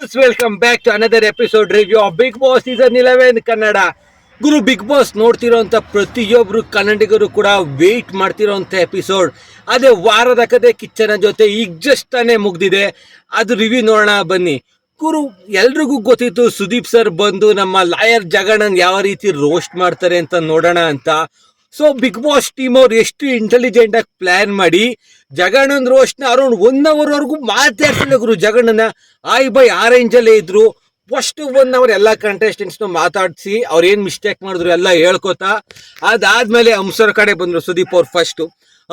Welcome back to another episode review of Bigg Boss season eleven Kannada Guru Bigg Boss ನೋಡ್ತಿರೋಂಥ ಪ್ರತಿಯೊಬ್ಬರು ಕನ್ನಡಿಗರು ಕೂಡ weight ಮಾಡ್ತಿರೋಂಥ episode ಅದೇ ವಾರದ ಕತೆ ಕಿಚ್ಚನ ಜೊತೆ ಈಗ ಜಸ್ಟ್ ತಾನೇ ಮುಗ್ದಿದೆ. ಅದು ರಿವ್ಯೂ ನೋಡೋಣ, ಬನ್ನಿ. ಗುರು, ಎಲ್ರಿಗೂ ಗೊತ್ತಿತ್ತು ಸುದೀಪ್ ಸರ್ ಬಂದು ನಮ್ಮ ಲಾಯರ್ ಜಗಣ್ಣನ್ ಯಾವ ರೀತಿ ರೋಸ್ಟ್ ಮಾಡ್ತಾರೆ ಅಂತ ನೋಡೋಣ ಅಂತ. ಸೊ ಬಿಗ್ ಬಾಸ್ ಟೀಮ್ ಅವ್ರು ಎಷ್ಟು ಇಂಟೆಲಿಜೆಂಟ್ ಆಗಿ ಪ್ಲಾನ್ ಮಾಡಿ ಜಗಣ್ಣನ್ ರೋಷ್ನ ಅರೌಂಡ್ ಒನ್ ಅವರ್ ವರೆಗೂ ಮಾತಾಡ್ತಿಲ್ಲ ಗುರು ಜಗಣ್ಣನ ಆಯ್ ಬೈ ಆರೆಂಜ್ ಅಲ್ಲೇ ಇದ್ರು. ಫಸ್ಟ್ ಒನ್ ಅವರ್ ಎಲ್ಲ ಕಂಟೆಸ್ಟೆಂಟ್ಸ್ನ ಮಾತಾಡಿಸಿ, ಅವ್ರು ಏನು ಮಿಸ್ಟೇಕ್ ಮಾಡಿದ್ರು ಎಲ್ಲ ಹೇಳ್ಕೊತಾ. ಅದಾದ್ಮೇಲೆ ಅಮ್ಸರ್ ಕಡೆ ಬಂದ್ರು ಸುದೀಪ್ ಅವ್ರು ಫಸ್ಟ್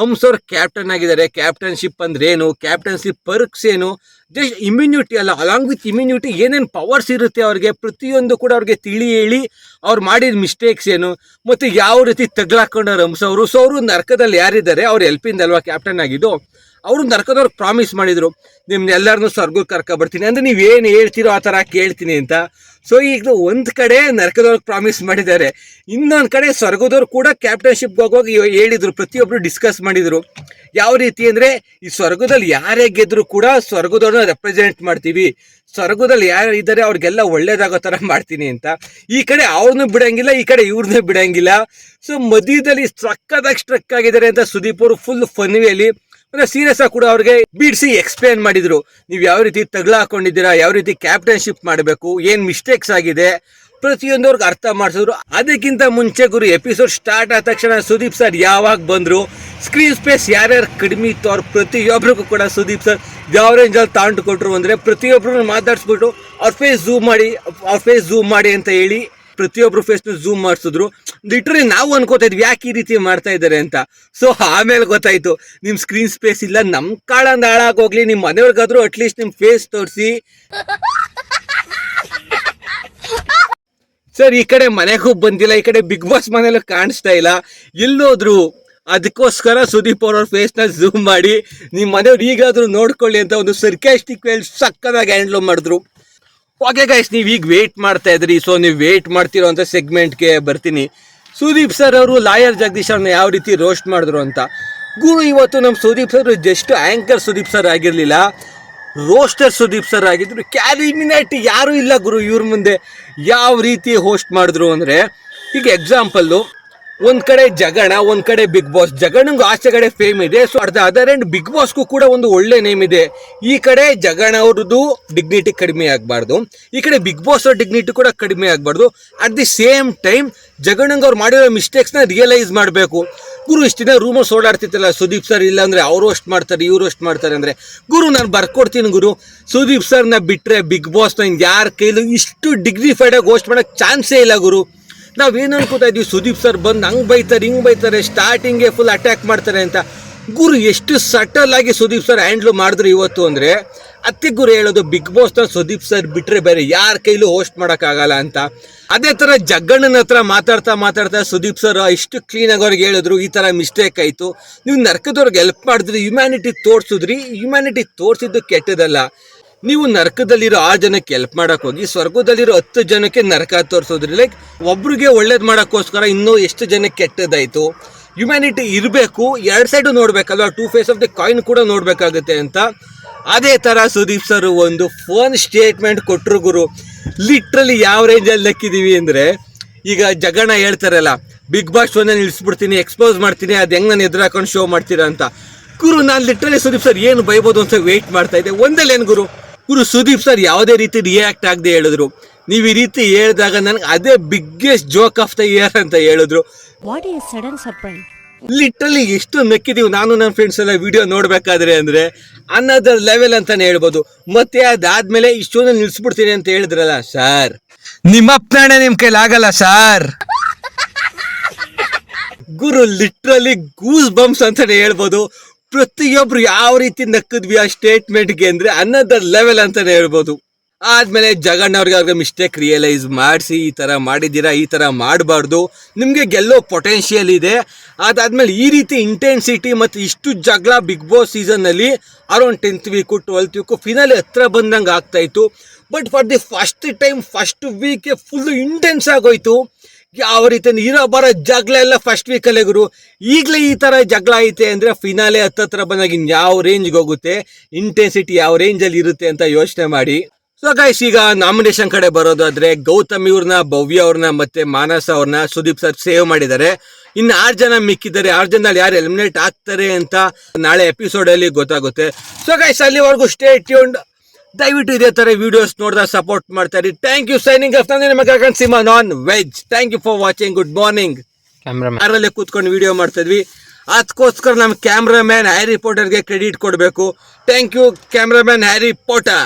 ಹಂಸರ್ ಕ್ಯಾಪ್ಟನ್ ಆಗಿದ್ದಾರೆ. ಕ್ಯಾಪ್ಟನ್ಶಿಪ್ ಅಂದ್ರೆ ಏನು ಕ್ಯಾಪ್ಟನ್ಶಿಪ್ ಪರ್ಕ್ಸ್ ಏನು? ಜಸ್ಟ್ ಇಮ್ಯುನಿಟಿ ಅಲ್ಲ. ಅಲಾಂಗ್ ವಿತ್ ಇಮ್ಯುನಿಟಿ ಏನೇನು ಪವರ್ಸ್ ಇರುತ್ತೆ ಅವ್ರಿಗೆ? ಪ್ರತಿಯೊಂದು ಕೂಡ ಅವ್ರಿಗೆ ತಿಳಿ ಹೇಳಿ ಅವ್ರು ಮಾಡಿದ ಮಿಸ್ಟೇಕ್ಸ್ ಏನು? ಮತ್ತು ಯಾವ ರೀತಿ ತಗ್ಲಾಕೊಂಡವ್ರು ಹಂಸ ಅವರು? ಸೊ ಅವರು ನರ್ಕದಲ್ಲಿ ಯಾರಿದ್ದಾರೆ? ಅವ್ರು ಎಲ್ಪಿಂದ ಅಲ್ವಾ ಕ್ಯಾಪ್ಟನ್ ಆಗಿದ್ದು? ಅವರು ನರ್ಕದವ್ರು ಪ್ರಾಮಿಸ್ ಮಾಡಿದ್ರು. ನಿಮ್ನೆಲ್ಲರನ್ನೂ ಸ್ವರ್ಗಕ್ಕೆ ಕರ್ಕೊ ಬರ್ತೀನಿ ಅಂದ್ರೆ ಏನು ಹೇಳ್ತೀರೋ ಆ ಥರ ಕೇಳ್ತೀನಿ ಅಂತ. ಸೊ ಈಗ ಒಂದು ಕಡೆ ನರಕದವ್ರಿಗೆ ಪ್ರಾಮಿಸ್ ಮಾಡಿದ್ದಾರೆ. ಇನ್ನೊಂದು ಕಡೆ ಸ್ವರ್ಗದವ್ರು ಕೂಡ ಕ್ಯಾಪ್ಟನ್ಶಿಪ್ ಹೋಗೋಗಿ ಹೇಳಿದ್ರು. ಪ್ರತಿಯೊಬ್ಬರು ಡಿಸ್ಕಸ್ ಮಾಡಿದ್ರು. ಯಾವ ರೀತಿ ಅಂದರೆ, ಈ ಸ್ವರ್ಗದಲ್ಲಿ ಯಾರೇ ಗೆದ್ರು ಕೂಡ ಸ್ವರ್ಗದವ್ರನ್ನ ರೆಪ್ರೆಸೆಂಟ್ ಮಾಡ್ತೀವಿ. ಸ್ವರ್ಗದಲ್ಲಿ ಯಾರು ಇದ್ದಾರೆ, ಅವ್ರಿಗೆಲ್ಲ ಒಳ್ಳೇದಾಗೋ ಥರ ಮಾಡ್ತೀನಿ ಅಂತ. ಈ ಕಡೆ ಅವ್ರನ್ನೂ ಬಿಡಂಗಿಲ್ಲ, ಈ ಕಡೆ ಇವ್ರನ್ನೂ ಬಿಡಂಗಿಲ್ಲ. ಸೊ ಮಧ್ಯದಲ್ಲಿ ಸಕ್ಕದಾಗಿ ಸ್ಟ್ರಕ್ ಆಗಿದ್ದಾರೆ ಅಂತ ಸುದೀಪ್ ಅವರು ಫುಲ್ ಫನ್ವಿಯಲ್ಲಿ ಅಂದ್ರೆ ಸೀರಿಯಸ್ ಆಗಿ ಕೂಡ ಅವ್ರಿಗೆ ಬಿಡಿಸಿ ಎಕ್ಸ್ಪ್ಲೇನ್ ಮಾಡಿದ್ರು. ನೀವು ಯಾವ ರೀತಿ ತಗ್ಲ ಹಾಕೊಂಡಿದ್ದೀರಾ, ಯಾವ ರೀತಿ ಕ್ಯಾಪ್ಟನ್ಶಿಪ್ ಮಾಡಬೇಕು, ಏನ್ ಮಿಸ್ಟೇಕ್ಸ್ ಆಗಿದೆ ಪ್ರತಿಯೊಂದವ್ರಿಗೆ ಅರ್ಥ ಮಾಡಿಸಿದ್ರು. ಅದಕ್ಕಿಂತ ಮುಂಚೆ ಗುರು ಎಪಿಸೋಡ್ ಸ್ಟಾರ್ಟ್ ಆದ ತಕ್ಷಣ ಸುದೀಪ್ ಸರ್ ಯಾವಾಗ ಬಂದ್ರು ಸ್ಕ್ರೀನ್ ಸ್ಪೇಸ್ ಯಾರ್ಯಾರು ಕಡಿಮೆ ಇತ್ತು ಅವ್ರು ಪ್ರತಿಯೊಬ್ಬರಿಗೂ ಕೂಡ ಸುದೀಪ್ ಸರ್ ಯಾವ ರೇಂಜಲ್ಲಿ ತಾಂಡ್ ಕೊಟ್ರು ಅಂದ್ರೆ ಪ್ರತಿಯೊಬ್ಬರನ್ನ ಮಾತಾಡಿಸ್ಬಿಟ್ಟು ಅವ್ರ ಫೇಸ್ ಝೂಮ್ ಮಾಡಿ, ಅವ್ರ ಫೇಸ್ ಝೂಮ್ ಮಾಡಿ ಅಂತ ಹೇಳಿ ಪ್ರತಿಯೊಬ್ರು ಫೇಸ್ನ ಝೂಮ್ ಮಾಡಿಸಿದ್ರು. ಲಿಟ್ರಲಿ ನಾವು ಅನ್ಕೋತಾ ಇದ್ವಿ, ಯಾಕೆ ಈ ರೀತಿ ಮಾಡ್ತಾ ಇದ್ದಾರೆ ಅಂತ. ಸೊ ಆಮೇಲೆ ಗೊತ್ತಾಯ್ತು ನಿಮ್ಮ ಸ್ಕ್ರೀನ್ ಸ್ಪೇಸ್ ಇಲ್ಲ, ನಮ್ ಕಾಳಂದ ಹಾಳಾಗೋಗ್ಲಿ ನಿಮ್ಮ ಮನೆಯವ್ರಿಗಾದ್ರೂ ಅಟ್ಲೀಸ್ಟ್ ನಿಮ್ಮ ಫೇಸ್ ತೋರಿಸಿ. ಸರ್ ಈ ಕಡೆ ಮನೆಗೂ ಬಂದಿಲ್ಲ, ಈ ಕಡೆ ಬಿಗ್ ಬಾಸ್ ಮನೇಲೂ ಕಾಣಿಸ್ತಾ ಇಲ್ಲ. ಎಲ್ಲೋದ್ರು ಅದಕ್ಕೋಸ್ಕರ ಸುದೀಪ್ ಅವ್ರ ಫೇಸ್ನ ಝೂಮ್ ಮಾಡಿ ನಿಮ್ಮ ಮನೆಯವ್ರು ಈಗಾದರೂ ನೋಡ್ಕೊಳ್ಳಿ ಅಂತ ಒಂದು ಸರ್ಕ್ಯಾಸ್ಟಿಕ್ ವೇಲ್ ಸಕ್ಕದಾಗಿ ಹ್ಯಾಂಡ್ಲ್ ಮಾಡಿದ್ರು. ಓಕೆ ಗೈಸ್ ನೀವು ಈಗ ವೇಟ್ ಮಾಡ್ತಾ ಇದ್ರಿ ಸೊ ನೀವು ವೇಟ್ ಮಾಡ್ತಿರೋ ಅಂತ ಸೆಗ್ಮೆಂಟ್ಗೆ ಬರ್ತೀನಿ. ಸುದೀಪ್ ಸರ್ ಅವರು ಲಾಯರ್ ಜಗದೀಶ್ ಅವ್ರನ್ನ ಯಾವ ರೀತಿ ರೋಸ್ಟ್ ಮಾಡಿದ್ರು ಅಂತ. ಗುರು, ಇವತ್ತು ನಮ್ಮ Sudeep sir just anchor Sudeep sir ಆಗಿರಲಿಲ್ಲ. ರೋಸ್ಟರ್ ಸುದೀಪ್ ಸರ್ ಆಗಿದ್ರು. ಕ್ಯಾರಿಮಿನೇಟ್ ಯಾರೂ ಇಲ್ಲ ಗುರು, ಇವ್ರ ಮುಂದೆ. ಯಾವ ರೀತಿ ಹೋಸ್ಟ್ ಮಾಡಿದ್ರು ಅಂದರೆ, ಈಗ ಎಕ್ಸಾಂಪಲ್ಲು ಒಂದ್ ಕಡೆ ಜಗಣ, ಒಂದ್ ಕಡೆ ಬಿಗ್ ಬಾಸ್ ಜಗಣಂಗೂ ಆಚೆ ಕಡೆ ಫೇಮ್ ಇದೆ ಸೊ ಅರ್ಧ ಅದರ್ ಎಂಡ್ ಬಿಗ್ ಬಾಸ್ಗೂ ಕೂಡ ಒಂದು ಒಳ್ಳೆ ನೇಮ್ ಇದೆ. ಈ ಕಡೆ ಜಗಣ ಅವ್ರದ್ದು ಡಿಗ್ನಿಟಿ ಕಡಿಮೆ ಆಗಬಾರ್ದು. ಈ ಕಡೆ ಬಿಗ್ ಬಾಸ್ ಅವ್ರ ಡಿಗ್ನಿಟಿ ಕೂಡ ಕಡಿಮೆ ಆಗಬಾರ್ದು. ಅಟ್ ದಿ ಸೇಮ್ ಟೈಮ್ ಜಗಣಂಗ್ ಅವ್ರು ಮಾಡಿರೋ ಮಿಸ್ಟೇಕ್ಸ್ನ ರಿಯಲೈಸ್ ಮಾಡಬೇಕು. ಗುರು, ಇಷ್ಟು ದಿನ ರೂಮರ್ಸ್ ಓಡಾಡ್ತಿತ್ತಲ್ಲ, ಸುದೀಪ್ ಸರ್ ಇಲ್ಲ ಅಂದ್ರೆ ಅವರು ಅಷ್ಟು ಮಾಡ್ತಾರೆ, ಇವರು ಅಷ್ಟು ಮಾಡ್ತಾರೆ ಅಂದ್ರೆ. ಗುರು, ನಾನು ಬರ್ಕೊಡ್ತೀನಿ ಗುರು. ಸುದೀಪ್ ಸರ್ನ ಬಿಟ್ರೆ ಬಿಗ್ ಬಾಸ್ನ ಯಾರ ಕೈಲೂ ಇಷ್ಟು ಡಿಗ್ನಿಫೈಡ್ ಆಗಿ ಹೋಸ್ಟ್ ಮಾಡಕ್ ಚಾನ್ಸೇ ಇಲ್ಲ ಗುರು. ನಾವೇನು ಅನ್ಕೋತಾ ಇದೀವಿ? ಸುದೀಪ್ ಸರ್ ಬಂದು ಹಂಗೆ ಬೈತಾರೆ, ಹಿಂಗೆ ಬೈತಾರೆ ಸ್ಟಾರ್ಟಿಂಗೇ ಫುಲ್ ಅಟ್ಯಾಕ್ ಮಾಡ್ತಾರೆ ಅಂತ. ಗುರು, ಎಷ್ಟು ಸಟಲ್ ಆಗಿ ಸುದೀಪ್ ಸರ್ ಹ್ಯಾಂಡ್ಲ್ ಮಾಡಿದ್ರು ಇವತ್ತು ಅಂದರೆ, ಅತ್ತೆ ಗುರು ಹೇಳೋದು ಬಿಗ್ ಬಾಸ್ನ ಸುದೀಪ್ ಸರ್ ಬಿಟ್ಟರೆ ಬೇರೆ ಯಾರ ಕೈಲೂ ಹೋಸ್ಟ್ ಮಾಡೋಕ್ಕಾಗಲ್ಲ ಅಂತ. ಅದೇ ಥರ ಜಗ್ಗಣ್ಣನ ಹತ್ರ ಮಾತಾಡ್ತಾ ಮಾತಾಡ್ತಾ ಸುದೀಪ್ ಸರ್ ಇಷ್ಟು ಕ್ಲೀನಾಗಿ ಅವ್ರಿಗೆ ಹೇಳಿದ್ರು, ಈ ಥರ ಮಿಸ್ಟೇಕ್ ಆಯಿತು. ನೀವು ನರ್ಕದವ್ರಿಗೆ ಹೆಲ್ಪ್ ಮಾಡಿದ್ರಿ ಹ್ಯುಮ್ಯಾನಿಟಿ ತೋರಿಸಿದ್ರಿ ಹ್ಯುಮ್ಯಾನಿಟಿ ತೋರಿಸಿದ್ದು ಕೆಟ್ಟದಲ್ಲ ನೀವು ನರಕದಲ್ಲಿರೋ ಆರು ಜನಕ್ಕೆ ಹೆಲ್ಪ್ ಮಾಡಕ್ ಹೋಗಿ, ಸ್ವರ್ಗದಲ್ಲಿರೋ ಹತ್ತು ಜನಕ್ಕೆ ನರಕ ತೋರಿಸೋದ್ರಿ ಲೈಕ್ ಒಬ್ರಿಗೆ ಒಳ್ಳೇದು ಮಾಡೋಕ್ಕೋಸ್ಕರ ಇನ್ನೂ ಎಷ್ಟು ಜನಕ್ಕೆ ಕೆಟ್ಟದಾಯ್ತು ಹ್ಯುಮ್ಯಾನಿಟಿ ಇರಬೇಕು, ಎರಡು side ನೋಡ್ಬೇಕಲ್ವಾ? Two face of the coin ಕೂಡ ನೋಡಬೇಕಾಗುತ್ತೆ ಅಂತ. ಅದೇ ಥರ ಸುದೀಪ್ ಸರ್ ಒಂದು ಫೋನ್ ಸ್ಟೇಟ್ಮೆಂಟ್ ಕೊಟ್ಟರು ಗುರು. ಲಿಟ್ರಲಿ ಯಾವ ರೇಂಜಲ್ಲಿ ಲೆಕ್ಕಿದೀವಿ ಅಂದರೆ, ಈಗ ಜಗಣ ಹೇಳ್ತಾರಲ್ಲ ಬಿಗ್ ಬಾಸ್ ಶೋನ ನಿಲ್ಲಿಸ್ಬಿಡ್ತೀನಿ ಎಕ್ಸ್ಪೋಸ್ ಮಾಡ್ತೀನಿ, ಅದು ಹೆಂಗೆ ನಾನು ಎದುರು ಹಾಕೊಂಡು ಶೋ ಮಾಡ್ತೀರಾ ಅಂತ. ಗುರು, ನಾನು ಲಿಟ್ರಲಿ ಸುದೀಪ್ ಸರ್ ಏನು ಬೈಬೋದು ಅಂತ ವೆಯ್ಟ್ ಮಾಡ್ತಾ ಇದ್ದೆ. ಒಂದಲ್ಲೇನ್ ಗುರು? ಗುರು ಸುದೀಪ್ ಸರ್ ಯಾವುದೇ ರೀತಿ ರಿಯಾಕ್ಟ್ ಆಗದೆ ಹೇಳಿದ್ರು. ನೀವು ಈ ರೀತಿ ಹೇಳಿದಾಗ ನನಗೆ ಅದೇ biggest joke of the year ಅಂತ ಹೇಳಿದ್ರು. What is surprise. ಲಿಟ್ರಲಿ ಎಷ್ಟು ನಕ್ಕಿದೀವಿ ನಾನು ನನ್ನ ಫ್ರೆಂಡ್ಸ್ ಎಲ್ಲ ವಿಡಿಯೋ ನೋಡ್ಬೇಕಾದ್ರೆ ಅಂದ್ರೆ ಅನ್ನದರ್ ಲೆವೆಲ್ ಅಂತಲೇ ಹೇಳ್ಬೋದು. ಮತ್ತೆ ಅದಾದ್ಮೇಲೆ ಇಷ್ಟೊಂದು ನಿಲ್ಸ್ಬಿಡ್ತೀನಿ ಅಂತ ಹೇಳಿದ್ರಲ್ಲ ಸರ್ ನಿಮ್ಮ ಪ್ರಾಣೆ ನಿಮ್ಮ ಕೈಲಿ ಆಗಲ್ಲ ಸರ್ ಗುರು ಲಿಟ್ರಲಿ ಗೂಸ್ ಬಂಪ್ಸ್ ಅಂತಾನೆ ಹೇಳ್ಬೋದು. ಪ್ರತಿಯೊಬ್ರು ಯಾವ ರೀತಿ ನಕ್ಕದ್ವಿ ಆ ಸ್ಟೇಟ್ಮೆಂಟ್ಗೆ ಅಂದ್ರೆ ಅನ್ನದರ್ ಲೆವೆಲ್ ಅಂತಾನೆ ಹೇಳ್ಬೋದು. ಆದ್ಮೇಲೆ ಜಗಣ್ಣ ಅವ್ರಿಗೆ ಅವ್ರಿಗೆ ಮಿಸ್ಟೇಕ್ ರಿಯಲೈಸ್ ಮಾಡಿಸಿ, ಈ ಥರ ಮಾಡಿದ್ದೀರಾ, ಈ ಥರ ಮಾಡಬಾರ್ದು. ನಿಮಗೆ ಗೆಲ್ಲೋ ಪೊಟೆನ್ಷಿಯಲ್ ಇದೆ. ಅದಾದ್ಮೇಲೆ ಈ ರೀತಿ ಇಂಟೆನ್ಸಿಟಿ ಮತ್ತು ಇಷ್ಟು ಜಗಳ Bigg Boss ಸೀಸನ್ನಲ್ಲಿ around tenth week twelfth week finale ಹತ್ರ ಬಂದಂಗೆ ಆಗ್ತಾ ಇತ್ತು. But for the first time first ವೀಕೆ full intense ಆಗೋಯ್ತು. ಯಾವ ರೀತಿ ಇರೋ ಬರೋ ಜಗಳ ಎಲ್ಲ ಫಸ್ಟ್ ವೀಕಲ್ಲೇ ಗುರು. ಈಗಲೇ ಈ ಥರ ಜಗಳ ಐತೆ ಅಂದರೆ ಫಿನಾಲೆ ಹತ್ತತ್ರ ಬಂದಾಗ ಇನ್ನು ಯಾವ ರೇಂಜ್ಗೆ ಹೋಗುತ್ತೆ ಇಂಟೆನ್ಸಿಟಿ ಯಾವ ರೇಂಜಲ್ಲಿ ಇರುತ್ತೆ ಅಂತ ಯೋಚನೆ ಮಾಡಿ. ಸೊ ಗೈಸ್ ಈಗ ನಾಮಿನೇಷನ್ ಕಡೆ ಬರೋದಾದ್ರೆ ಗೌತಮ್ ಇವ್ರನ್ನ ಭವ್ಯ ಅವ್ರನ್ನ ಮತ್ತು ಮಾನಸ ಅವ್ರನ್ನ ಸುದೀಪ್ ಸರ್ ಸೇವ್ ಮಾಡಿದ್ದಾರೆ. ಇನ್ನು ಆರು ಜನ ಮಿಕ್ಕಿದ್ದಾರೆ. ಆರು ಜನದಲ್ಲಿ ಯಾರು ಎಲಿಮಿನೇಟ್ ಆಗ್ತಾರೆ ಅಂತ ನಾಳೆ ಎಪಿಸೋಡಲ್ಲಿ ಗೊತ್ತಾಗುತ್ತೆ. ಸೊ ಗೈಸ್ ಅಲ್ಲಿವರೆಗೂ ಸ್ಟೇ ಟ್ಯೂನ್ಡ್ ದಯವಿಟ್ಟು ಇದೇ ತರ ವಿಡಿಯೋಸ್ ನೋಡಿದ ಸಪೋರ್ಟ್ ಮಾಡ್ತಾರೆ ಥ್ಯಾಂಕ್ ಯು ಸೈನಿಂಗ್ ಆಫ್ ನಾನು ನಿಮಗೆ Gagan Simha non veg thank you for watching good morning cameraman ಕಾರಲ್ಲೇ ಕೂತ್ಕೊಂಡು ವಿಡಿಯೋ ಮಾಡ್ತಾ ಇದ್ವಿ. ಅದಕ್ಕೋಸ್ಕರ ನಮ್ಮ ಕ್ಯಾಮ್ರಾಮ್ಯಾನ್ ಹ್ಯಾರಿ ಪೋಟರ್ಗೆ ಕ್ರೆಡಿಟ್ ಕೊಡಬೇಕು. Thank you cameraman Harry Potter